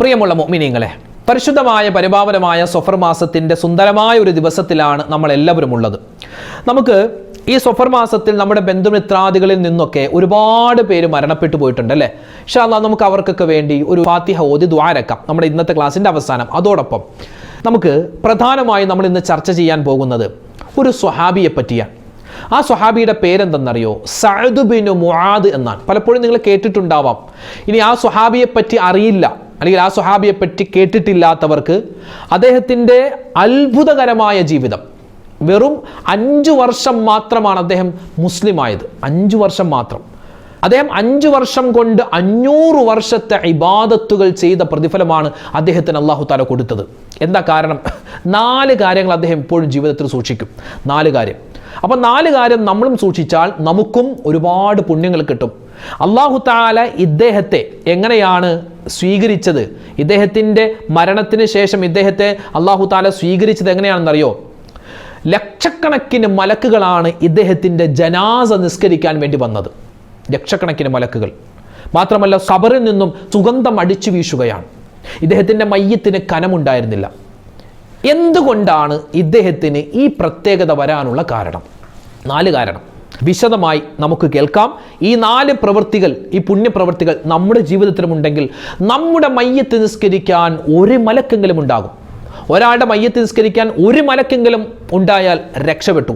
പ്രിയമുള്ള മോമിനിയങ്ങളെ പരിശുദ്ധമായ പരിപാവനമായ സൊഫർ മാസത്തിന്റെ സുന്ദരമായ ഒരു ദിവസത്തിലാണ് നമ്മളെല്ലാവരും ഉള്ളത്. നമുക്ക് ഈ സൊഫർ മാസത്തിൽ നമ്മുടെ ബന്ധുമിത്രാദികളിൽ നിന്നൊക്കെ ഒരുപാട് പേര് മരണപ്പെട്ടു പോയിട്ടുണ്ട് അല്ലേ? ഷാല്ല നമുക്ക് അവർക്കൊക്കെ വേണ്ടി ഒരു ഫാത്തിഹ ഓതി ദ്വാരക്കാം നമ്മുടെ ഇന്നത്തെ ക്ലാസ്സിന്റെ അവസാനം. അതോടൊപ്പം നമുക്ക് പ്രധാനമായും നമ്മൾ ഇന്ന് ചർച്ച ചെയ്യാൻ പോകുന്നത് ഒരു സ്വഹാബിയെ പറ്റിയാണ്. ആ സ്വഹാബിയുടെ പേരെന്തെന്നറിയോ? സഅദ് ബിൻ മുആദ് എന്നാണ്. പലപ്പോഴും നിങ്ങൾ കേട്ടിട്ടുണ്ടാവാം. ഇനി ആ സ്വഹാബിയെ പറ്റി അറിയില്ല. അല്ലെങ്കിൽ ആ സുഹാബിയെ പറ്റി കേട്ടിട്ടില്ലാത്തവർക്ക് അദ്ദേഹത്തിന്റെ അത്ഭുതകരമായ ജീവിതം. വെറും അഞ്ചു വർഷം മാത്രമാണ് അദ്ദേഹം മുസ്ലിമായത്. അഞ്ചു വർഷം മാത്രം. അദ്ദേഹം അഞ്ചു വർഷം കൊണ്ട് അഞ്ഞൂറ് വർഷത്തെ ഇബാദത്തുകൾ ചെയ്ത പ്രതിഫലമാണ് അദ്ദേഹത്തിന് അള്ളാഹു താല കൊടുത്തത്. എന്താ കാരണം? നാല് കാര്യങ്ങൾ അദ്ദേഹം എപ്പോഴും ജീവിതത്തിൽ സൂക്ഷിക്കും. നാല് കാര്യം. അപ്പം നാല് കാര്യം നമ്മളും സൂക്ഷിച്ചാൽ നമുക്കും ഒരുപാട് പുണ്യങ്ങൾ കിട്ടും. അള്ളാഹു താല ഇദ്ദേഹത്തെ എങ്ങനെയാണ് സ്വീകരിച്ചത്. ഇദ്ദേഹത്തിന്റെ മരണത്തിന് ശേഷം ഇദ്ദേഹത്തെ അള്ളാഹു താല സ്വീകരിച്ചത് എങ്ങനെയാണെന്നറിയോ? ലക്ഷക്കണക്കിന് മലക്കുകളാണ് ഇദ്ദേഹത്തിന്റെ ജനാസ നിസ്കരിക്കാൻ വേണ്ടി വന്നത്. ലക്ഷക്കണക്കിന് മലക്കുകൾ. മാത്രമല്ല ഖബറിൽ നിന്നും സുഗന്ധം അടിച്ചു വീശുകയാണ്. ഇദ്ദേഹത്തിന്റെ മയ്യത്തിന് കനമുണ്ടായിരുന്നില്ല. എന്തുകൊണ്ടാണ് ഇദ്ദേഹത്തിന് ഈ പ്രത്യേകത വരാനുള്ള കാരണം? നാല് കാരണം. വിശദമായി നമുക്ക് കേൾക്കാം. ഈ നാല് പ്രവൃത്തികൾ ഈ പുണ്യപ്രവൃത്തികൾ നമ്മുടെ ജീവിതത്തിലും ഉണ്ടെങ്കിൽ നമ്മുടെ മയ്യത്ത് നിസ്കരിക്കാൻ ഒരു മലക്കെങ്കിലും ഉണ്ടാകും. ഒരാളുടെ മയ്യത്ത് നിസ്കരിക്കാൻ ഒരു മലക്കെങ്കിലും ഉണ്ടായാൽ രക്ഷപ്പെട്ടു.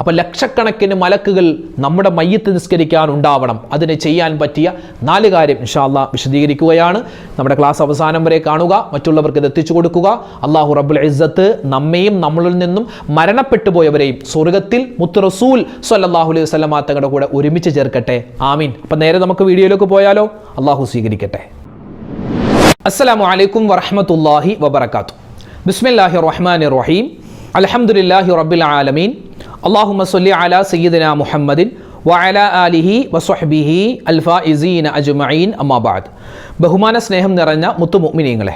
അപ്പോൾ ലക്ഷക്കണക്കിന് മലക്കുകൾ നമ്മുടെ മയ്യത്ത് നിസ്കരിക്കാൻ ഉണ്ടാവണം. അതിന് ചെയ്യാൻ പറ്റിയ നാല് കാര്യം ഇൻഷാല്ല വിശദീകരിക്കുകയാണ്. നമ്മുടെ ക്ലാസ് അവസാനം വരെ കാണുക. മറ്റുള്ളവർക്ക് ഇത് എത്തിച്ചു കൊടുക്കുക. അള്ളാഹു റബുൽ ഇസ്സത്ത് നമ്മയും നമ്മളിൽ നിന്നും മരണപ്പെട്ടു പോയവരെയും സ്വർഗത്തിൽ മുത്ത് റസൂൽ സല്ലാഹു അലൈഹി വസല്ലമ തങ്ങളുടെ കൂടെ ഒരുമിച്ച് ചേർക്കട്ടെ. ആമീൻ. അപ്പം നേരെ നമുക്ക് വീഡിയോയിലേക്ക് പോയാലോ? അള്ളാഹു സ്വീകരിക്കട്ടെ. അസ്സലാമു അലൈക്കും വറഹ്മത്തുള്ളാഹി വബർക്കാത്തു ബിസ്മില്ലാഹി റഹ്മാൻ റഹീം. അലഹമുല്ലാഹി റബ്ബിൽ ആലമീൻ. അള്ളാഹുമ്മ സല്ലി അലാ സയ്യിദിന മുഹമ്മദിൻ വഅല ആലിഹി വസ്വഹ്ബിഹി അൽഫായിസീന അജ്മഈൻ അമ്മാബാദ് ബഹുമാന സ്നേഹം നിറഞ്ഞ മുത്തുമുഅ്മിനീങ്ങളെ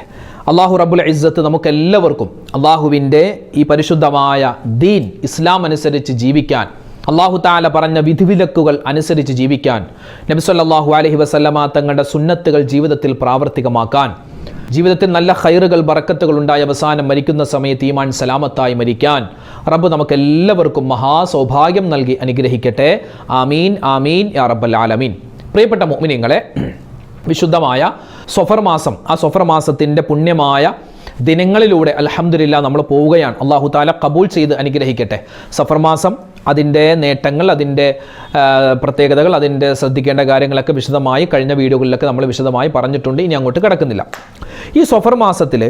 അള്ളാഹു റബുൽ ഇസ്സത്ത് നമുക്കെല്ലാവർക്കും അള്ളാഹുവിന്റെ ഈ പരിശുദ്ധമായ ദീൻ ഇസ്ലാം അനുസരിച്ച് ജീവിക്കാൻ അള്ളാഹു താല പറഞ്ഞ വിധിവിലക്കുകൾ അനുസരിച്ച് ജീവിക്കാൻ നബിസ്വല്ലാഹു അലൈഹി വസല്ലമ തങ്ങളുടെ സുന്നത്തുകൾ ജീവിതത്തിൽ പ്രാവർത്തികമാക്കാൻ ജീവിതത്തിൽ നല്ല ഹൈറുകൾ ബറക്കത്തുകൾ ഉണ്ടായ അവസാനം മരിക്കുന്ന സമയത്ത് ഈമാൻ സലാമത്തായി മരിക്കാൻ റബ്ബ് നമുക്ക് എല്ലാവർക്കും മഹാസൗഭാഗ്യം നൽകി അനുഗ്രഹിക്കട്ടെ. ആമീൻ ആമീൻ യാ റബ്ബൽ ആലമീൻ. പ്രിയപ്പെട്ട മോമിനിങ്ങളെ വിശുദ്ധമായ സ്വഫർ മാസം ആ സ്വഫർ മാസത്തിന്റെ പുണ്യമായ ദിനങ്ങളിലൂടെ അലഹമില്ല നമ്മൾ പോവുകയാണ്. അള്ളാഹു താല കബൂൽ ചെയ്ത് അനുഗ്രഹിക്കട്ടെ. സഫർ മാസം അതിന്റെ നേട്ടങ്ങൾ അതിന്റെ പ്രത്യേകതകൾ അതിന്റെ ശ്രദ്ധിക്കേണ്ട കാര്യങ്ങളൊക്കെ വിശദമായി കഴിഞ്ഞ വീഡിയോകളിലൊക്കെ നമ്മൾ വിശദമായി പറഞ്ഞിട്ടുണ്ട്. ഇനി അങ്ങോട്ട് കിടക്കുന്നില്ല. ഈ സഫർ മാസത്തിൽ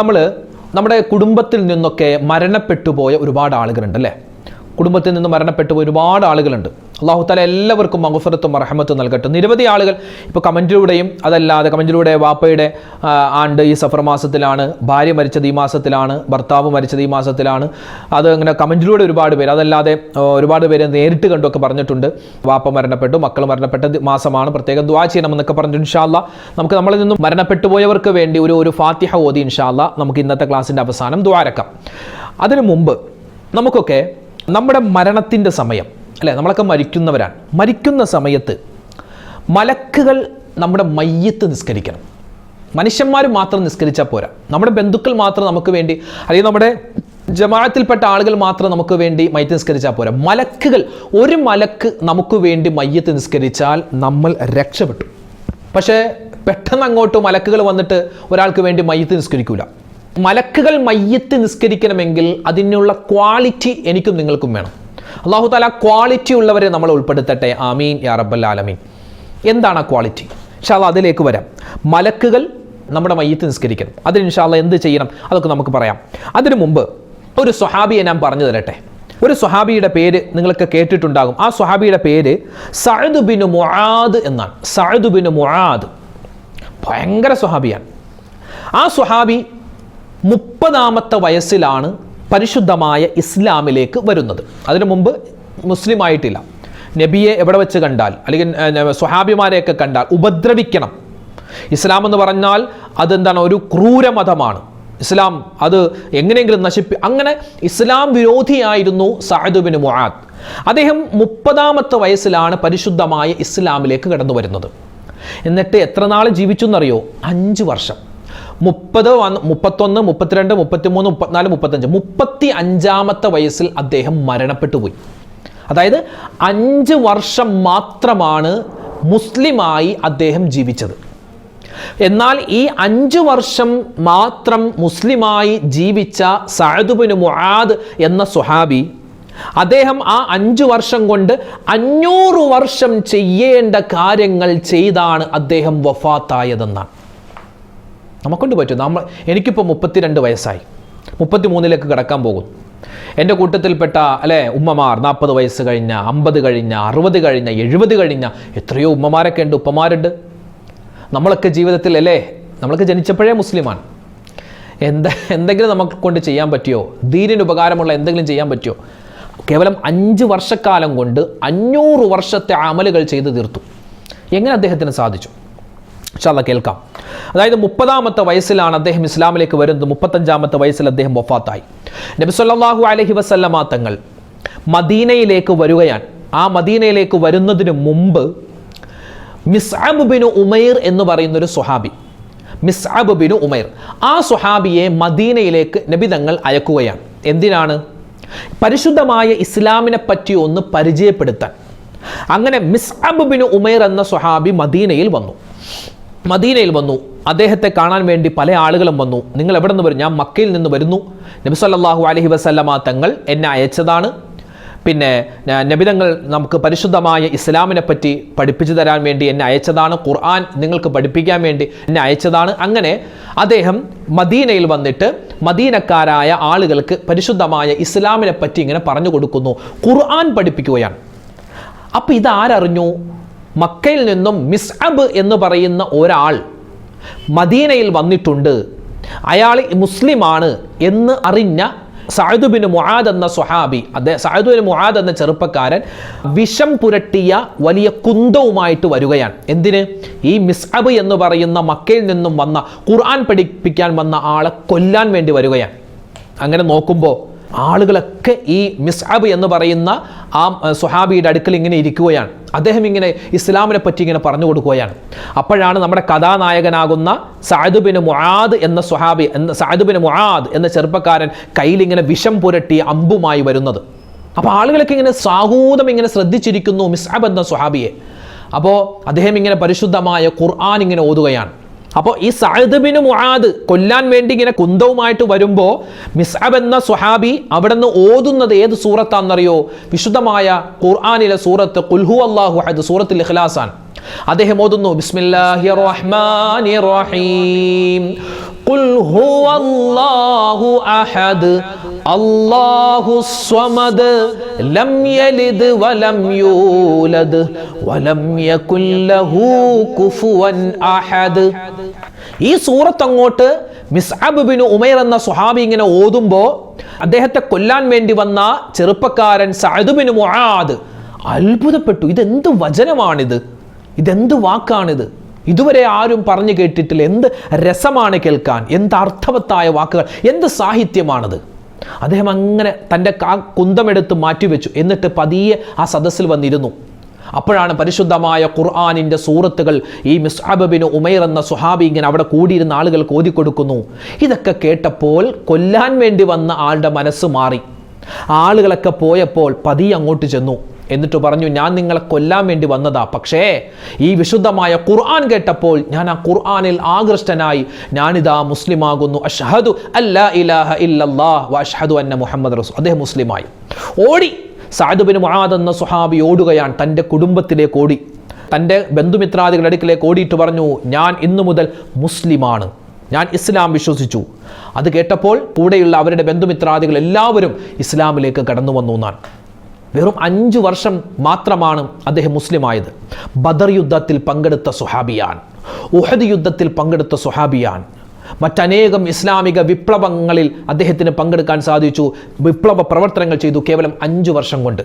നമ്മൾ നമ്മുടെ കുടുംബത്തിൽ നിന്നൊക്കെ മരണപ്പെട്ടു പോയ ഒരുപാട് ആളുകളുണ്ട് അല്ലേ? കുടുംബത്തിൽ നിന്ന് മരണപ്പെട്ടു പോയ ഒരുപാട് ആളുകളുണ്ട്. അള്ളാഹു താല എല്ലാവർക്കും മഹഫറത്തും റഹമത്തും നൽകട്ടെ. നിരവധി ആളുകൾ ഇപ്പോൾ കമന്റിലൂടെയും അതല്ലാതെ കമന്റിലൂടെ വാപ്പയുടെ ആണ്ട് ഈ സഫർ മാസത്തിലാണ് ഭാര്യ മരിച്ചത് ഈ മാസത്തിലാണ് ഭർത്താവ് മരിച്ചത് ഈ മാസത്തിലാണ്. അത് അങ്ങനെ കമന്റിലൂടെ ഒരുപാട് പേര് അതല്ലാതെ ഒരുപാട് പേര് നേരിട്ട് കണ്ടൊക്കെ പറഞ്ഞിട്ടുണ്ട്. വാപ്പ മരണപ്പെട്ടു മക്കൾ മരണപ്പെട്ട മാസമാണ്. പ്രത്യേകം ദ്വാ ചെയ്യണമെന്നൊക്കെ പറഞ്ഞു ഇൻഷാല്ല നമുക്ക് നമ്മളിൽ നിന്നും മരണപ്പെട്ടു പോയവർക്ക് വേണ്ടി ഒരു ഒരു ഫാത്തിഹ ഓതി ഇൻഷാല്ല നമുക്ക് ഇന്നത്തെ ക്ലാസ്സിന്റെ അവസാനം ദ്വാരക്കാം അതിനു മുമ്പ് നമുക്കൊക്കെ നമ്മുടെ മരണത്തിന്റെ സമയം അല്ലേ? നമ്മളൊക്കെ മരിക്കുന്നവരാണ്. മരിക്കുന്ന സമയത്ത് മലക്കുകൾ നമ്മുടെ മയ്യത്ത് നിസ്കരിക്കണം. മനുഷ്യന്മാർ മാത്രം നിസ്കരിച്ചാൽ പോരാ. നമ്മുടെ ബന്ധുക്കൾ മാത്രം നമുക്ക് വേണ്ടി അല്ലെങ്കിൽ നമ്മുടെ ജമാഅത്തിൽപ്പെട്ട ആളുകൾ മാത്രം നമുക്ക് വേണ്ടി മയ്യത്ത് നിസ്കരിച്ചാൽ പോരാ. മലക്കുകൾ ഒരു മലക്ക് നമുക്ക് വേണ്ടി മയ്യത്ത് നിസ്കരിച്ചാൽ നമ്മൾ രക്ഷപ്പെട്ടു. പക്ഷേ പെട്ടെന്ന് അങ്ങോട്ട് മലക്കുകൾ വന്നിട്ട് ഒരാൾക്ക് വേണ്ടി മയ്യത്ത് നിസ്കരിക്കൂല. മലക്കുകൾ മയ്യത്ത് നിസ്കരിക്കണമെങ്കിൽ അതിനുള്ള ക്വാളിറ്റി എനിക്കും നിങ്ങൾക്കും വേണം. അള്ളാഹു താല ക്വാളിറ്റി ഉള്ളവരെ നമ്മൾ ഉൾപ്പെടുത്തട്ടെ. ആമീൻ. യാ റബ്ബൽ ആലമീൻ. എന്താണ് ആ ക്വാളിറ്റി ഇൻഷാല്ല അതിലേക്ക് വരാം. മലക്കുകൾ നമ്മുടെ മയ്യത്ത് നിസ്കരിക്കണം. അതിന് ഇൻഷാല്ല എന്ത് ചെയ്യണം? അതൊക്കെ നമുക്ക് പറയാം. അതിനു മുമ്പ് ഒരു സ്വഹാബിയെ ഞാൻ പറഞ്ഞു തരട്ടെ. ഒരു സ്വഹാബിയുടെ പേര് നിങ്ങൾക്ക് കേട്ടിട്ടുണ്ടാകും. ആ സ്വഹാബിയുടെ പേര് സഅദ് ബിൻ മുആദ് എന്നാണ്. സഅദ് ബിൻ മുആദ് ഭയങ്കര സ്വഹാബിയാണ്. ആ സ്വഹാബി മുപ്പതാമത്തെ വയസ്സിലാണ് പരിശുദ്ധമായ ഇസ്ലാമിലേക്ക് വരുന്നത്. അതിനു മുമ്പ് മുസ്ലിം ആയിട്ടില്ല നബിയെ എവിടെ വെച്ച് കണ്ടാൽ അല്ലെങ്കിൽ സ്വഹാബിമാരെയൊക്കെ കണ്ടാൽ ഉപദ്രവിക്കണം. ഇസ്ലാം എന്ന് പറഞ്ഞാൽ അതെന്താണ്? ഒരു ക്രൂരമതമാണ്. ഇസ്ലാം അത് എങ്ങനെയെങ്കിലും നശിപ്പി അങ്ങനെ ഇസ്ലാം വിരോധിയായിരുന്നു സഅദ് മുഹാദ് അദ്ദേഹം മുപ്പതാമത്തെ വയസ്സിലാണ് പരിശുദ്ധമായ ഇസ്ലാമിലേക്ക് കടന്നു വരുന്നത് എന്നിട്ട് എത്ര നാൾ ജീവിച്ചു എന്നറിയോ അഞ്ച് വർഷം. മുപ്പത് വന്ന് മുപ്പത്തൊന്ന് മുപ്പത്തിരണ്ട് മുപ്പത്തിമൂന്ന് മുപ്പത്തിനാല് മുപ്പത്തഞ്ച് മുപ്പത്തി അഞ്ചാമത്തെ വയസ്സിൽ അദ്ദേഹം മരണപ്പെട്ടു പോയി. അതായത് അഞ്ച് വർഷം മാത്രമാണ് മുസ്ലിമായി അദ്ദേഹം ജീവിച്ചത്. എന്നാൽ ഈ അഞ്ചു വർഷം മാത്രം മുസ്ലിമായി ജീവിച്ച സഅദുബിന് മുആദ് എന്ന സുഹാബി അദ്ദേഹം ആ അഞ്ചു വർഷം കൊണ്ട് അഞ്ഞൂറ് വർഷം ചെയ്യേണ്ട കാര്യങ്ങൾ ചെയ്താണ് അദ്ദേഹം വഫാത്തായതെന്നാണ്. നമുക്കൊണ്ട് പറ്റും. നമ്മൾ എനിക്കിപ്പോൾ മുപ്പത്തിരണ്ട് വയസ്സായി. മുപ്പത്തി മൂന്നിലേക്ക് കിടക്കാൻ പോകും. എന്റെ കൂട്ടത്തിൽപ്പെട്ട അല്ലേ ഉമ്മമാർ നാൽപ്പത് വയസ്സ് കഴിഞ്ഞ അമ്പത് കഴിഞ്ഞ അറുപത് കഴിഞ്ഞ എഴുപത് കഴിഞ്ഞ എത്രയോ ഉമ്മമാരൊക്കെ ഉണ്ട് ഉപ്പമാരുണ്ട്. നമ്മളൊക്കെ ജീവിതത്തിൽ അല്ലേ നമ്മളൊക്കെ ജനിച്ചപ്പോഴേ മുസ്ലിമാണ്. എന്ത് എന്തെങ്കിലും നമുക്ക് കൊണ്ട് ചെയ്യാൻ പറ്റിയോ? ദീനിന് ഉപകാരമുള്ള എന്തെങ്കിലും ചെയ്യാൻ പറ്റിയോ? കേവലം അഞ്ച് വർഷക്കാലം കൊണ്ട് അഞ്ഞൂറ് വർഷത്തെ അമലുകൾ ചെയ്തു തീർത്തു. എങ്ങനെ അദ്ദേഹത്തിന് സാധിച്ചു? ഇൻഷാല്ല കേൾക്കാം. അതായത് മുപ്പതാമത്തെ വയസ്സിലാണ് അദ്ദേഹം ഇസ്ലാമിലേക്ക് വരുന്നത്. മുപ്പത്തഞ്ചാമത്തെ വയസ്സിൽ അദ്ദേഹം വഫാത്തായി. നബി സല്ലല്ലാഹു അലൈഹി വസല്ലമ തങ്ങൾ മദീനയിലേക്ക് വരികയാണ്. ആ മദീനയിലേക്ക് വരുന്നതിന് മുമ്പ് മിസ്അബ് ബിനു ഉമൈർ എന്ന് പറയുന്നൊരു സുഹാബി മിസ്അബ് ബിനു ഉമൈർ ആ സുഹാബിയെ മദീനയിലേക്ക് നബി തങ്ങൾ അയക്കുകയാണ്. എന്തിനാണ്? പരിശുദ്ധമായ ഇസ്ലാമിനെ പറ്റി ഒന്ന് പരിചയപ്പെടുത്താൻ. അങ്ങനെ മിസ്അബ് ബിനു ഉമൈർ എന്ന സുഹാബി മദീനയിൽ വന്നു. മദീനയിൽ വന്നു. അദ്ദേഹത്തെ കാണാൻ വേണ്ടി പല ആളുകളും വന്നു. നിങ്ങൾ എവിടെ നിന്ന് വരും? ഞാൻ മക്കയിൽ നിന്ന് വരുന്നു. നബി സല്ലല്ലാഹു അലൈഹി വസല്ലമ തങ്ങൾ എന്നെ അയച്ചതാണ്. പിന്നെ നബിതങ്ങൾ നമുക്ക് പരിശുദ്ധമായ ഇസ്ലാമിനെ പറ്റി പഠിപ്പിച്ചു തരാൻ വേണ്ടി എന്നെ അയച്ചതാണ്. ഖുർആൻ നിങ്ങൾക്ക് പഠിപ്പിക്കാൻ വേണ്ടി എന്നെ അയച്ചതാണ്. അങ്ങനെ അദ്ദേഹം മദീനയിൽ വന്നിട്ട് മദീനക്കാരായ ആളുകൾക്ക് പരിശുദ്ധമായ ഇസ്ലാമിനെ പറ്റി ഇങ്ങനെ പറഞ്ഞു കൊടുക്കുന്നു. ഖുർആൻ പഠിപ്പിക്കുകയാണ്. അപ്പം ഇതാരറിഞ്ഞു? മക്കയിൽ നിന്നും മിസ്അബ് എന്ന് പറയുന്ന ഒരാൾ മദീനയിൽ വന്നിട്ടുണ്ട്. അയാൾ മുസ്ലിമാണ് എന്ന് അറിഞ്ഞ സഅദ് മുഹാദ് എന്ന സ്വഹാബി അദ്ദേഹം സഅദ് മുഹാദ് എന്ന ചെറുപ്പക്കാരൻ വിഷം പുരട്ടിയ വലിയ കുന്തവുമായിട്ട് വരികയാണ്. എന്തിന്? ഈ മിസ്അബ് എന്ന് പറയുന്ന മക്കയിൽ നിന്നും വന്ന ഖുർആൻ പഠിപ്പിക്കാൻ വന്ന ആളെ കൊല്ലാൻ വേണ്ടി വരികയാണ്. അങ്ങനെ നോക്കുമ്പോൾ ആളുകളൊക്കെ ഈ മിസ്അബ് എന്ന് പറയുന്ന ആ സുഹാബിയുടെ അടുക്കൽ ഇങ്ങനെ ഇരിക്കുകയാണ്. അദ്ദേഹം ഇങ്ങനെ ഇസ്ലാമിനെ പറ്റി ഇങ്ങനെ പറഞ്ഞു കൊടുക്കുകയാണ്. അപ്പോഴാണ് നമ്മുടെ കഥാനായകനാകുന്ന സഅദ് ബിൻ മുആദ് എന്ന സുഹാബി എന്ന സഅദ് ബിൻ മുആദ് എന്ന ചെറുപ്പക്കാരൻ കയ്യിലിങ്ങനെ വിഷം പുരട്ടി അമ്പുമായി വരുന്നത്. അപ്പോൾ ആളുകളൊക്കെ ഇങ്ങനെ സാഹൂതം ഇങ്ങനെ ശ്രദ്ധിച്ചിരിക്കുന്നു മിസ്അബ് എന്ന സുഹാബിയെ അപ്പോൾ അദ്ദേഹം ഇങ്ങനെ പരിശുദ്ധമായ ഖുർആൻ ഇങ്ങനെ ഓതുകയാണ്. അപ്പോൾ ഈ മുഹാദ് മുആദ് കൊല്ലാൻ വേണ്ടി ഇങ്ങനെ കുന്തവുമായിട്ട് വരുമ്പോൾ മിസ്അബ് എന്ന സുഹാബി അവിടെ നിന്ന് ഓതുന്നത് ഏത് സൂറത്താണെന്നറിയോ? വിശുദ്ധമായ ഖുർആാനിലെ സൂറത്ത് കുൽഹു അള്ളാഹു അഹദ് സൂറത്തുൽ ഇഖ്ലാസാണ്. അദ്ദേഹം ഓതുന്നു ബിസ്മില്ലാഹി റഹ്മാനിർ റഹീം. ഹുവല്ലാഹു അഹദ് അല്ലാഹു സ്വമദ് ലം യലിദ് വലം യൂലദ് വലം യകുൽ ലഹു കുഫുവൻ അഹദ് ഈ സൂറത്ത് അങ്ങോട്ട് മിസ്അബ് ബിൻ ഉമൈർ എന്ന സുഹാബി ഇങ്ങനെ ഓതുമ്പോൾ അദ്ദേഹത്തെ കൊല്ലാൻ വേണ്ടി വന്ന ചെറുപ്പക്കാരൻ സഅദ് ബിൻ മുആദ് അത്ഭുതപ്പെട്ടു. ഇതെന്ത് വചനമാണിത്? ഇതെന്ത് വാക്കാണിത്? ഇതുവരെ ആരും പറഞ്ഞു കേട്ടിട്ടില്ല. എന്ത് രസമാണ് കേൾക്കാൻ? എന്ത് അർത്ഥവത്തായ വാക്കുകൾ? എന്ത് സാഹിത്യമാണത്? അദ്ദേഹം അങ്ങനെ തന്റെ കാ കുന്തമെടുത്ത് മാറ്റിവെച്ചു. എന്നിട്ട് പതിയെ ആ സദസ്സിൽ വന്നിരുന്നു. അപ്പോഴാണ് പരിശുദ്ധമായ ഖുർആാനിന്റെ സൂറത്തുകൾ ഈ മിസ്ഹബബിന് ഉമേർ എന്ന സുഹാബി ഇങ്ങനെ അവിടെ കൂടിയിരുന്ന ആളുകൾക്ക് ഓതിക്കൊടുക്കുന്നു. ഇതൊക്കെ കേട്ടപ്പോൾ കൊല്ലാൻ വേണ്ടി വന്ന ആളുടെ മനസ്സ് മാറി. ആളുകളൊക്കെ പോയപ്പോൾ പതിയെ അങ്ങോട്ട് ചെന്നു. എന്നിട്ട് പറഞ്ഞു ഞാൻ നിങ്ങളെ കൊല്ലാൻ വേണ്ടി വന്നതാ. പക്ഷേ ഈ വിശുദ്ധമായ ഖുർആൻ കേട്ടപ്പോൾ ഞാൻ ആ ഖുർആനിൽ ആകൃഷ്ടനായി. ഞാനിതാ മുസ്ലിമാകുന്നു. അഷ്ഹദു അല്ലാ ഇലാഹ ഇല്ലല്ലാഹ് വ അഷ്ഹദു അന്ന മുഹമ്മദ് റസൂ അദ്ദേഹം മുസ്ലിമായി. ഓടി. സാദുബിന് മുഹാദ് എന്ന സുഹാബി ഓടുകയാണ്. തന്റെ കുടുംബത്തിലേക്ക് ഓടി. തന്റെ ബന്ധുമിത്രാദികളുടെ അടുക്കിലേക്ക് ഓടിയിട്ട് പറഞ്ഞു ഞാൻ ഇന്നു മുതൽ മുസ്ലിമാണ്. ഞാൻ ഇസ്ലാം വിശ്വസിച്ചു. അത് കേട്ടപ്പോൾ കൂടെയുള്ള അവരുടെ ബന്ധുമിത്രാദികൾ എല്ലാവരും ഇസ്ലാമിലേക്ക് കടന്നു വന്നു എന്നാണ്. വെറും അഞ്ചു വർഷം മാത്രമാണ് അദ്ദേഹം മുസ്ലിമായത്. ബദർ യുദ്ധത്തിൽ പങ്കെടുത്ത സുഹാബിയാൻ ഉഹദ് യുദ്ധത്തിൽ പങ്കെടുത്ത സുഹാബിയാൻ മറ്റനേകം ഇസ്ലാമിക വിപ്ലവങ്ങളിൽ അദ്ദേഹത്തിന് പങ്കെടുക്കാൻ സാധിച്ചു വിപ്ലവ പ്രവർത്തനങ്ങൾ ചെയ്തു കേവലം അഞ്ചു വർഷം കൊണ്ട്.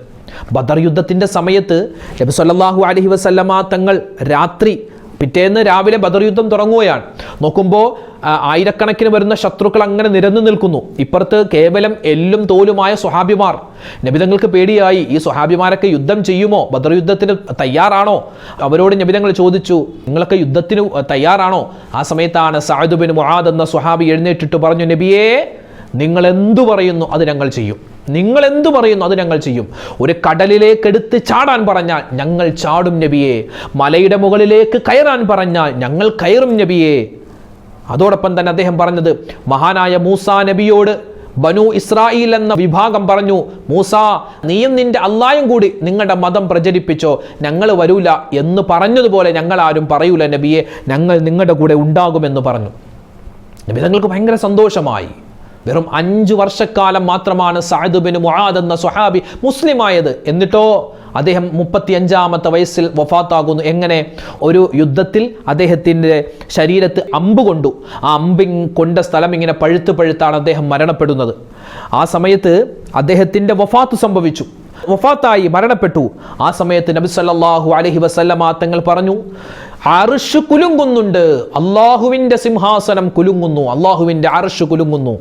ബദർ യുദ്ധത്തിന്റെ സമയത്ത് നബി സല്ലാഹു അലഹി വസല്ലമ തങ്ങൾ രാത്രി പിറ്റേന്ന് രാവിലെ ബദർ യുദ്ധം തുടങ്ങുകയാണ്. നോക്കുമ്പോൾ ആയിരക്കണക്കിന് വരുന്ന ശത്രുക്കൾ അങ്ങനെ നിരന്നു നിൽക്കുന്നു. ഇപ്പുറത്ത് കേവലം എല്ലും തോലുമായ സ്വഹാബിമാർ. നബിതങ്ങൾക്ക് പേടിയായി ഈ സ്വഹാബിമാരൊക്കെ യുദ്ധം ചെയ്യുമോ? ബദർ യുദ്ധത്തിന് തയ്യാറാണോ? അവരോട് നബിതങ്ങൾ ചോദിച്ചു നിങ്ങളൊക്കെ യുദ്ധത്തിന് തയ്യാറാണോ? ആ സമയത്താണ് സായുദ് മുഹാദ് എന്ന സ്വഹാബി എഴുന്നേറ്റിട്ട് പറഞ്ഞു നബിയേ നിങ്ങൾ എന്തു പറയുന്നു അത് ഞങ്ങൾ ചെയ്യും. നിങ്ങൾ എന്തു പറയുന്നു അത് ഞങ്ങൾ ചെയ്യും? ഒരു കടലിലേക്ക് എടുത്ത് ചാടാൻ പറഞ്ഞാൽ ഞങ്ങൾ ചാടും നബിയെ. മലയുടെ മുകളിലേക്ക് കയറാൻ പറഞ്ഞാൽ ഞങ്ങൾ കയറും നബിയെ. അതോടൊപ്പം തന്നെ അദ്ദേഹം പറഞ്ഞത് മഹാനായ മൂസ നബിയോട് ബനു ഇസ്രായേൽ എന്ന വിഭാഗം പറഞ്ഞു മൂസ നീയും നിന്റെ അള്ളായും കൂടി നിങ്ങളുടെ മതം പ്രചരിപ്പിച്ചോ. ഞങ്ങൾ വരൂല എന്ന് പറഞ്ഞതുപോലെ ഞങ്ങൾ ആരും പറയൂല നബിയെ. ഞങ്ങൾ നിങ്ങളുടെ കൂടെ ഉണ്ടാകുമെന്ന് പറഞ്ഞു. നബി തങ്ങൾക്ക് ഭയങ്കര സന്തോഷമായി. വെറും അഞ്ചു വർഷക്കാലം മാത്രമാണ് സഅദ് മുഹാദ് എന്ന സ്വഹാബി മുസ്ലിമായത്. എന്നിട്ടോ അദ്ദേഹം മുപ്പത്തി അഞ്ചാമത്തെ വയസ്സിൽ വഫാത്താകുന്നു. എങ്ങനെ? ഒരു യുദ്ധത്തിൽ അദ്ദേഹത്തിന്റെ ശരീരത്ത് അമ്പ് കൊണ്ടു. ആ അമ്പിങ് കൊണ്ട സ്ഥലം ഇങ്ങനെ പഴുത്ത് പഴുത്താണ് അദ്ദേഹം മരണപ്പെടുന്നത്. ആ സമയത്ത് അദ്ദേഹത്തിന്റെ വഫാത്ത് സംഭവിച്ചു. വഫാത്തായി മരണപ്പെട്ടു. ആ സമയത്ത് നബി സല്ലല്ലാഹു അലൈഹി വസല്ലമ തങ്ങൾ പറഞ്ഞു അറിഷ് കുലുങ്ങുന്നുണ്ട്. അള്ളാഹുവിന്റെ സിംഹാസനം കുലുങ്ങുന്നു. അള്ളാഹുവിന്റെ അറിഷ് കുലുങ്ങുന്നു.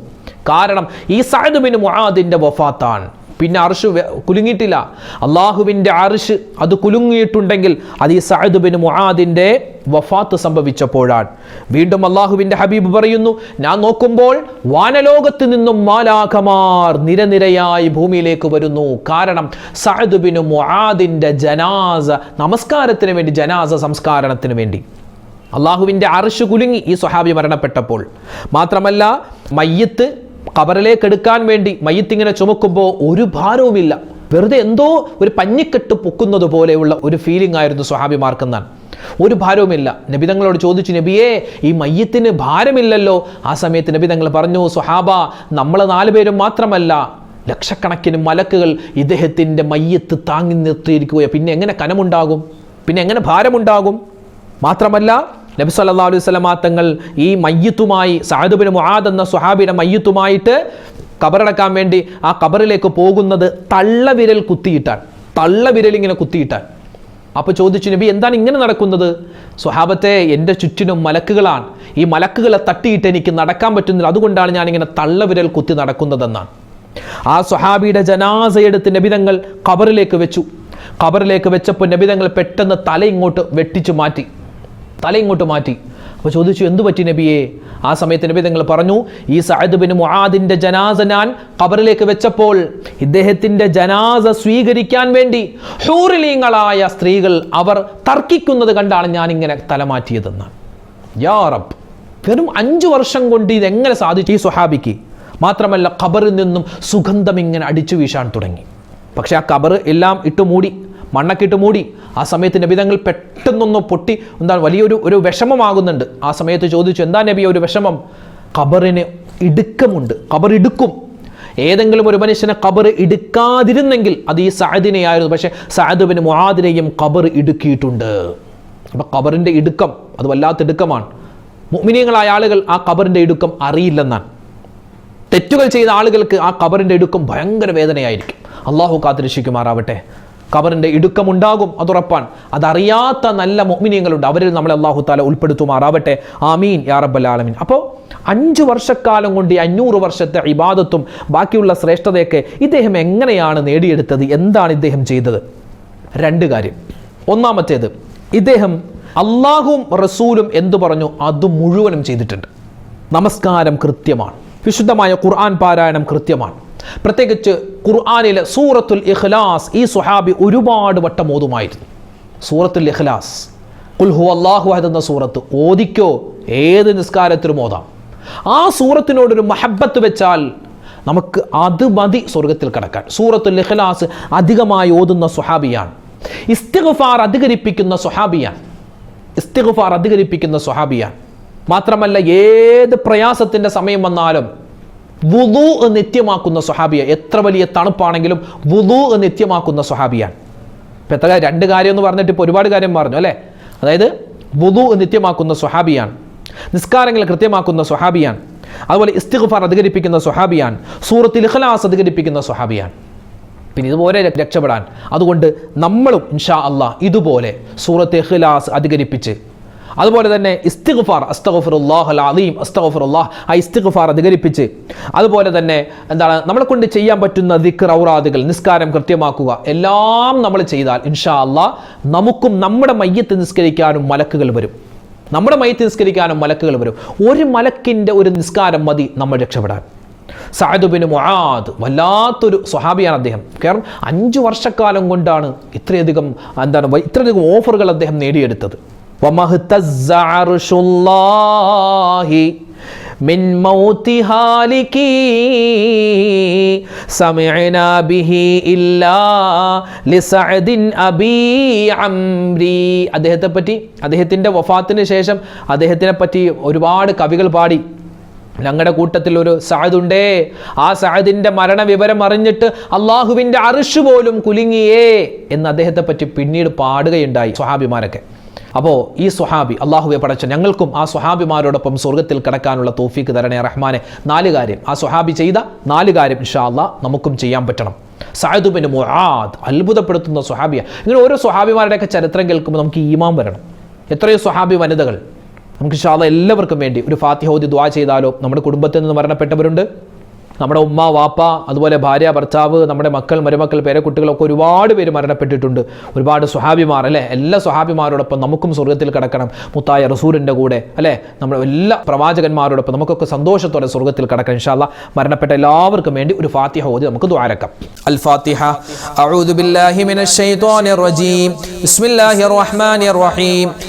കാരണം ഈ സഅദ് ബിൻ മുആദിന്റെ വഫാത്താണ്. പിന്നെ അർഷ് കുലുങ്ങിയിട്ടില്ല. അള്ളാഹുവിന്റെ അർഷ് അത് കുലുങ്ങിയിട്ടുണ്ടെങ്കിൽ അത് ഈ സഅദ് ബിൻ മുആദിന്റെ വഫാത്ത് സംഭവിച്ചപ്പോഴാണ്. വീണ്ടും അള്ളാഹുവിന്റെ ഹബീബ് പറയുന്നു ഞാൻ നോക്കുമ്പോൾ വാനലോകത്ത് നിന്നും മാലാഖമാർ നിരനിരയായി ഭൂമിയിലേക്ക് വരുന്നു. കാരണം സഅദ് ബിൻ മുആദിന്റെ ജനാസ നമസ്കാരത്തിന് വേണ്ടി ജനാസ സംസ്കാരണത്തിന് വേണ്ടി. അള്ളാഹുവിന്റെ അർഷ് കുലുങ്ങി ഈ സ്വഹാബി മരണപ്പെട്ടപ്പോൾ. മാത്രമല്ല മയ്യത്ത് കബറിലേക്ക് എടുക്കാൻ വേണ്ടി മയ്യത്തിങ്ങനെ ചുമക്കുമ്പോൾ ഒരു ഭാരവുമില്ല. വെറുതെ എന്തോ ഒരു പഞ്ഞിക്കെട്ട് പൊക്കുന്നത് പോലെയുള്ള ഒരു ഫീലിംഗ് ആയിരുന്നു സ്വഹാബിമാർക്കെന്നാണ് ഒരു ഭാരവുമില്ല. നബി തങ്ങളോട് ചോദിച്ചു നബിയേ ഈ മയ്യത്തിന് ഭാരമില്ലല്ലോ. ആ സമയത്ത് നബി തങ്ങൾ പറഞ്ഞു സുഹാബ നമ്മൾ നാലുപേരും മാത്രമല്ല. ലക്ഷക്കണക്കിന് മലക്കുകൾ ഇദ്ദേഹത്തിന്റെ മയ്യത്ത് താങ്ങി നിർത്തിയിരിക്കുകയോ. പിന്നെ എങ്ങനെ കനമുണ്ടാകും? പിന്നെ എങ്ങനെ ഭാരമുണ്ടാകും? മാത്രമല്ല നബി സല്ലാ അലൈഹി വസല്ലമ തങ്ങൾ ഈ മയ്യത്തുമായി സഅദ് മുഹാദ് എന്ന സ്വഹാബിയുടെ മയ്യത്തുമായിട്ട് കബറടക്കാൻ വേണ്ടി ആ കബറിലേക്ക് പോകുന്നത് തള്ളവിരൽ കുത്തിയിട്ടാണ്. തള്ളവിരൽ ഇങ്ങനെ കുത്തിയിട്ടാണ്. അപ്പോൾ ചോദിച്ചു നബി എന്താണ് ഇങ്ങനെ നടക്കുന്നത്? സ്വഹാബത്തെ എന്റെ ചുറ്റിനും മലക്കുകളാണ്. ഈ മലക്കുകളെ തട്ടിയിട്ട് എനിക്ക് നടക്കാൻ പറ്റുന്നില്ല. അതുകൊണ്ടാണ് ഞാൻ ഇങ്ങനെ തള്ളവിരൽ കുത്തി നടക്കുന്നതെന്നാണ്. ആ സ്വഹാബിയുടെ ജനാസയെടുത്ത് നബിതങ്ങൾ കബറിലേക്ക് വെച്ചു. കബറിലേക്ക് വെച്ചപ്പോൾ നബിതങ്ങൾ പെട്ടെന്ന് തല ഇങ്ങോട്ട് വെട്ടിച്ചു മാറ്റി. തല ഇങ്ങോട്ട് മാറ്റി. അപ്പോൾ ചോദിച്ചു എന്തു പറ്റി നബിയെ? ആ സമയത്ത് നബി നിങ്ങൾ പറഞ്ഞു ഈ സഅദ് ബിൻ മുഹാദിന്റെ ജനാസ ഞാൻ ഖബറിലേക്ക് വെച്ചപ്പോൾ ഇദ്ദേഹത്തിന്റെ ജനാസ സ്വീകരിക്കാൻ വേണ്ടി ഹൂറിലീങ്ങളായ സ്ത്രീകൾ അവർ തർക്കിക്കുന്നത് കണ്ടാണ് ഞാൻ ഇങ്ങനെ തലമാറ്റിയതെന്ന്. യാ റബ്ബ് വെറും അഞ്ചു വർഷം കൊണ്ട് ഇതെങ്ങനെ സാധിച്ചു ഈ സുഹാബിക്ക് മാത്രമല്ല ഖബറിൽ നിന്നും സുഗന്ധം ഇങ്ങനെ അടിച്ചു വീശാൻ തുടങ്ങി. പക്ഷേ ആ കബർ എല്ലാം ഇട്ട് മൂടി മണ്ണൊക്കെ ഇട്ട് മൂടി. ആ സമയത്ത് നബിതങ്ങൾ പെട്ടെന്നൊന്ന് പൊട്ടി. എന്താണ് വലിയൊരു ഒരു വിഷമമാകുന്നുണ്ട്. ആ സമയത്ത് ചോദിച്ചു എന്താ നബി ഒരു വിഷമം? ഖബറിന് ഇടുക്കമുണ്ട്. ഖബർ ഇടുക്കും. ഏതെങ്കിലും ഒരു മനുഷ്യനെ ഖബർ ഇടുക്കാതിരുന്നെങ്കിൽ അത് ഈ സഅദിനെയായിരുന്നു. പക്ഷേ സഅദ് മുഹാദിനെയും ഖബർ ഇടുക്കിയിട്ടുണ്ട്. അപ്പം ഖബറിന്റെ ഇടുക്കം അത് വല്ലാത്ത ഇടുക്കമാണ്. മുഅ്മിനീങ്ങളായ ആളുകൾ ആ ഖബറിന്റെ ഇടുക്കം അറിയില്ലെന്നാണ്. തെറ്റുകൾ ചെയ്ത ആളുകൾക്ക് ആ ഖബറിന്റെ ഇടുക്കം ഭയങ്കര വേദനയായിരിക്കും. അള്ളാഹു കാത്തിരക്ഷിക്കുമാറാവട്ടെ. കബറിന്റെ ഇടുക്കമുണ്ടാകും അതുറപ്പാണ് അതറിയാത്ത നല്ല മൊമിനിയങ്ങളുണ്ട് അവരിൽ നമ്മളെ അള്ളാഹു താല ഉൾപ്പെടുത്തുമാറാവട്ടെ. ആമീൻ. യാ റബ്ബൽ ആലമീൻ. അപ്പോൾ അഞ്ച് വർഷക്കാലം കൊണ്ട് ഈ അഞ്ഞൂറ് വർഷത്തെ ഇബാദത്തും ബാക്കിയുള്ള ശ്രേഷ്ഠതയൊക്കെ ഇദ്ദേഹം എങ്ങനെയാണ് നേടിയെടുത്തത്? എന്താണ് ഇദ്ദേഹം ചെയ്തത്? രണ്ട് കാര്യം. ഒന്നാമത്തേത് ഇദ്ദേഹം അള്ളാഹും റസൂലും എന്തു പറഞ്ഞു? അത് മുഴുവനും ചെയ്തിട്ടുണ്ട്. നമസ്കാരം കൃത്യമാണ്. വിശുദ്ധമായ ഖുർആൻ പാരായണം കൃത്യമാണ്. പ്രത്യേകിച്ച് ഖുർആനിലെ സൂറത്തുൽ ഇഖ്ലാസ് ഈ സുഹാബി ഒരുപാട് വട്ടം ഓതുമായിരുന്നു. സൂറത്തുൽ ഇഖ്ലാസ്. കുൽഹു അള്ളാഹു എന്ന സൂറത്ത്. ഓദിക്കോ ഏത് നിസ്കാരത്തിലും ഓതാം. ആ സൂറത്തിനോടൊരു മഹബത്ത് വെച്ചാൽ നമുക്ക് അത് മതി സ്വർഗത്തിൽ കടക്കാൻ. സൂറത്തുൽ ഇഖ്ലാസ് അധികമായി ഓതുന്ന സുഹാബിയാണ് ഇസ്തിഗ്ഫാർ അധികരിപ്പിക്കുന്ന സുഹാബിയാണ് ഇസ്തിഗ്ഫാർ അധികരിപ്പിക്കുന്ന സുഹാബിയാണ് മാത്രമല്ല ഏത് പ്രയാസത്തിന്റെ സമയം വന്നാലും വുദു നിത്യമാക്കുന്ന സ്വഹാബിയ എത്ര വലിയ തണുപ്പാണെങ്കിലും വുദു നിത്യമാക്കുന്ന സ്വഹാബിയാണ്. ഇപ്പം എത്ര രണ്ട് കാര്യം എന്ന് പറഞ്ഞിട്ട് ഇപ്പോൾ ഒരുപാട് കാര്യം പറഞ്ഞു അല്ലേ? അതായത് വുദു നിത്യമാക്കുന്ന സ്വഹാബിയാണ്. നിസ്കാരങ്ങൾ കൃത്യമാക്കുന്ന സ്വഹാബിയാണ്. അതുപോലെ ഇസ്തിഗ്ഫാർ അധികരിപ്പിക്കുന്ന സ്വഹാബിയാണ്. സൂറത്തിൽ ഇഖ്ലാസ് അധികരിപ്പിക്കുന്ന സ്വഹാബിയാണ്. പിന്നെ ഇതുപോലെ രക്ഷപ്പെടാൻ. അതുകൊണ്ട് നമ്മളും ഇൻഷാ അള്ളാഹ് ഇതുപോലെ സൂറത്ത് ഇഖ്ലാസ് അധികരിപ്പിച്ച് അതുപോലെ തന്നെ ഇസ്തിഗ്ഫാർ അസ്തഗഫുറുല്ലാഹ് അലീം അസ്തഗഫുറുല്ലാഹ് ആ ഇസ്തിഗുഫാർ അധികരിപ്പിച്ച്. അതുപോലെ തന്നെ എന്താണ് നമ്മളെ കൊണ്ട് ചെയ്യാൻ പറ്റുന്ന ദിക്ർ ഔറാദുകൾ നിസ്കാരം കൃത്യമാക്കുക. എല്ലാം നമ്മൾ ചെയ്താൽ ഇൻഷാ അല്ലാ നമുക്കും നമ്മുടെ മയ്യത്ത് നിസ്കരിക്കാനും മലക്കുകൾ വരും. നമ്മുടെ മയ്യത്ത് നിസ്കരിക്കാനും മലക്കുകൾ വരും. ഒരു മലക്കിന്റെ ഒരു നിസ്കാരം മതി നമ്മൾ രക്ഷപ്പെടാൻ. സായദുബിന് മൊഹാദ് വല്ലാത്തൊരു സ്വഹാബിയാണ് അദ്ദേഹം. കാരണം അഞ്ച് വർഷക്കാലം കൊണ്ടാണ് ഇത്രയധികം എന്താണ് ഇത്രയധികം ഓഫറുകൾ അദ്ദേഹം നേടിയെടുത്തത്. من موت هالكي سمعنا به إلا لسعد أبي عمري അദ്ദേഹത്തെ പറ്റി അദ്ദേഹത്തിൻ്റെ വഫാത്തിന് ശേഷം അദ്ദേഹത്തിനെ പറ്റി ഒരുപാട് കവികൾ പാടി ഞങ്ങളുടെ കൂട്ടത്തിൽ ഒരു സഅദുണ്ടേ ആ സഅദിന്റെ മരണ വിവരം അറിഞ്ഞിട്ട് അള്ളാഹുവിൻ്റെ അറിഷ് പോലും കുലുങ്ങിയേ എന്ന് അദ്ദേഹത്തെ പറ്റി പിന്നീട് പാടുകയുണ്ടായി സ്വഹാബിമാരൊക്കെ അപ്പോൾ ഈ സുഹാബി അള്ളാഹുവെ പടച്ച ഞങ്ങൾക്കും ആ സുഹാബിമാരോടൊപ്പം സ്വർഗത്തിൽ കിടക്കാനുള്ള തോഫീക്ക് തരണേ റഹ്മാനെ. നാല് കാര്യം ആ സുഹാബി ചെയ്ത നാല് കാര്യം ഇൻഷാ അള്ളാഹ് നമുക്കും ചെയ്യാൻ പറ്റണം. സായുബിന് മുആദ് അത്ഭുതപ്പെടുത്തുന്ന സുഹാബിയ ഇങ്ങനെ ഓരോ സുഹാബിമാരുടെയൊക്കെ ചരിത്രം കേൾക്കുമ്പോൾ നമുക്ക് ഈമാൻ വരണം. എത്രയോ സുഹാബി വനിതകൾ. നമുക്ക് ഷാദ എല്ലാവർക്കും വേണ്ടി ഒരു ഫാത്തിഹോദി ദ്വാ ചെയ്താലോ നമ്മുടെ കുടുംബത്തിൽ നിന്ന് മരണപ്പെട്ടവരുണ്ട്? നമ്മുടെ ഉമ്മ വാപ്പ അതുപോലെ ഭാര്യ ഭർത്താവ് നമ്മുടെ മക്കൾ മരുമക്കൾ പേരക്കുട്ടികളൊക്കെ ഒരുപാട് പേര് മരണപ്പെട്ടിട്ടുണ്ട് ഒരുപാട് സ്വഹാബിമാർ അല്ലേ എല്ലാ സ്വഹാബിമാരോടൊപ്പം നമുക്കും സ്വർഗത്തിൽ കിടക്കണം മുത്തായ റസൂലിൻ്റെ കൂടെ അല്ലേ നമ്മുടെ എല്ലാ പ്രവാചകന്മാരോടൊപ്പം നമുക്കൊക്കെ സന്തോഷത്തോടെ സ്വർഗത്തിൽ കിടക്കണം ഇൻഷാല്ല മരണപ്പെട്ട എല്ലാവർക്കും വേണ്ടി ഒരു ഫാത്തിഹ ഓതി നമുക്ക് ദ്വാരക്കാം അൽ ഫാത്തിഹ أعوذ بالله من الشيطان الرجيم بسم الله الرحمن الرحيم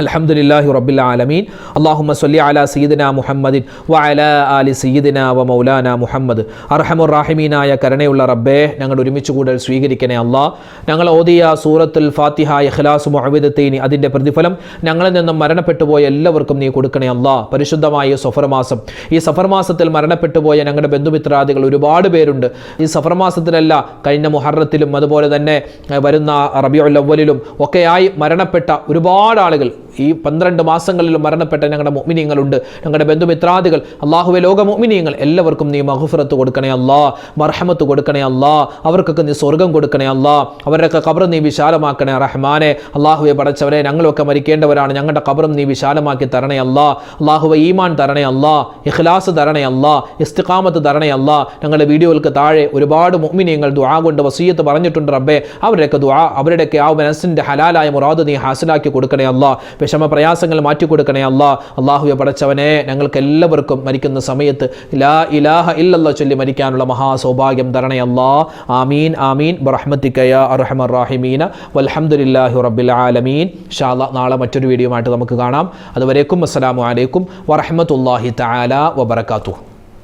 الحمد لله رب العالمين اللهم صل على سيدنا محمد وعلى آل سيدنا ومولانا محمد അർഹമുർ റാഹിമീനായ കരുണയുള്ള റബ്ബേ ഞങ്ങൾ ഒരുമിച്ച് കൂടൽ സ്വീകരിക്കണേ അല്ലാ ഞങ്ങൾ ഓതിയ സൂറത്തുൽ ഫാത്തിഹ ഇഖ്ലാസ് മുഅവിദത്തൈനി അതിൻ്റെ പ്രതിഫലം ഞങ്ങളിൽ നിന്നും മരണപ്പെട്ടു പോയ എല്ലാവർക്കും നീ കൊടുക്കണേ അല്ലാ പരിശുദ്ധമായ ഈ സഫർ മാസം ഈ സഫർ മാസത്തിൽ മരണപ്പെട്ടു പോയ ഞങ്ങളുടെ ബന്ധുമിത്രാദികൾ ഒരുപാട് പേരുണ്ട് ഈ സഫർ മാസത്തിലല്ല കഴിഞ്ഞ മുഹറത്തിലും അതുപോലെ തന്നെ ഏഹ്, വരുന്ന റബിയുൽ അവലിലും ഒക്കെയായി മരണപ്പെട്ട ഒരുപാട് ആളുകൾ ഈ പന്ത്രണ്ട് മാസങ്ങളിൽ മരണപ്പെട്ട ഞങ്ങളുടെ മുഅ്മിനീങ്ങളുണ്ട്. ഞങ്ങളുടെ ബന്ധുമിത്രാദികൾ അള്ളാഹുവെ ലോക മുഅ്മിനീങ്ങൾ എല്ലാവർക്കും നീ മഹുഫുറത്ത് കൊടുക്കണേ അല്ലാ മർഹമത്ത് കൊടുക്കണേ അല്ലാ അവർക്കൊക്കെ നീ സ്വർഗം കൊടുക്കണേ അല്ലാ അവരുടെയൊക്കെ കബർ നീ വിശാലമാക്കണേ റഹ്മാനെ. അള്ളാഹുവെ പടച്ചവരെ ഞങ്ങളൊക്കെ മരിക്കേണ്ടവരാണ് ഞങ്ങളുടെ കബറും നീ വിശാലമാക്കി തരണേ അല്ലാ അള്ളാഹുവെ ഈമാൻ തരണേ അല്ലാ ഇഖ്ലാസ് തരണേ അല്ലാ ഇസ്തിഖാമത്ത് തരണേ അല്ലാ. ഞങ്ങളുടെ വീഡിയോകൾക്ക് താഴെ ഒരുപാട് മുഅ്മിനീങ്ങൾ ദുആ കൊണ്ട് വസീയത്ത് പറഞ്ഞിട്ടുണ്ട് റബ്ബേ. അവരുടെയൊക്കെ ദുആ അവരുടെയൊക്കെ ആ മനസ്സിന്റെ ഹലാലായ മുറാദ് നീ ഹാസിലാക്കി കൊടുക്കണേ അല്ല. വിഷമ പ്രയാസങ്ങൾ മാറ്റി കൊടുക്കണേ അല്ല. അള്ളാഹുവെ പടച്ചവനെ ഞങ്ങൾക്ക് എല്ലാവർക്കും മരിക്കുന്ന സമയത്ത് ലാ ഇലാഹ ഇല്ലല്ല ചൊല്ലി മരിക്കാനുള്ള മഹാസൗഭാഗ്യം തരണേ അല്ലാ. ആമീൻ ആമീൻ. ബറഹ്മത്തിക്കയ അർഹമർ റാഹിമീന. റബ്ബിൽ ആലമീൻ. ഷാല നാളെ മറ്റൊരു വീഡിയോ ആയിട്ട് നമുക്ക് കാണാം. അതുവരേക്കും അസ്സലാമു അലൈക്കും വറഹ്മത്തുള്ളാഹി തആല വബറകാതുഹു.